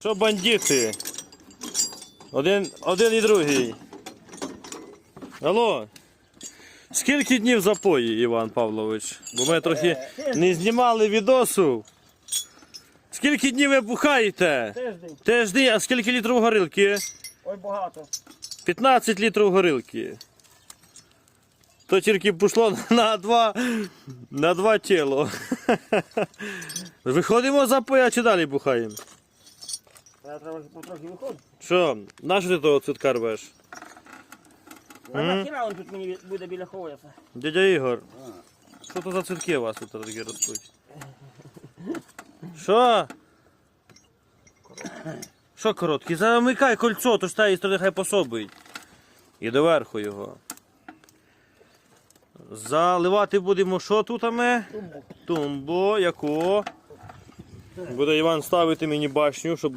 Що бандити? Один, один і другий. Алло. Скільки днів запої, Іван Павлович? Бо ми трохи не знімали відосу. Скільки днів ви бухаєте? Тиждень. Тиждень, а скільки літрів горилки? Ой, багато. 15 літрів горилки. То тільки пішло на два, на два тіло. Виходимо за поя чи далі бухаємо? Я треба потрохи виходити. Що, на що ти того цвітка рвеш? А нахіра він тут мені буде біля ховояса? Дядя Ігор, що то за цвітки у вас тут такі ростуть? Що? Що короткий? Замикай кольцо, то ж та сторони хай пособить. І доверху його. Заливати будемо що тут ми? Тумбу. Тумбо, яку? Буде Іван ставити мені башню, щоб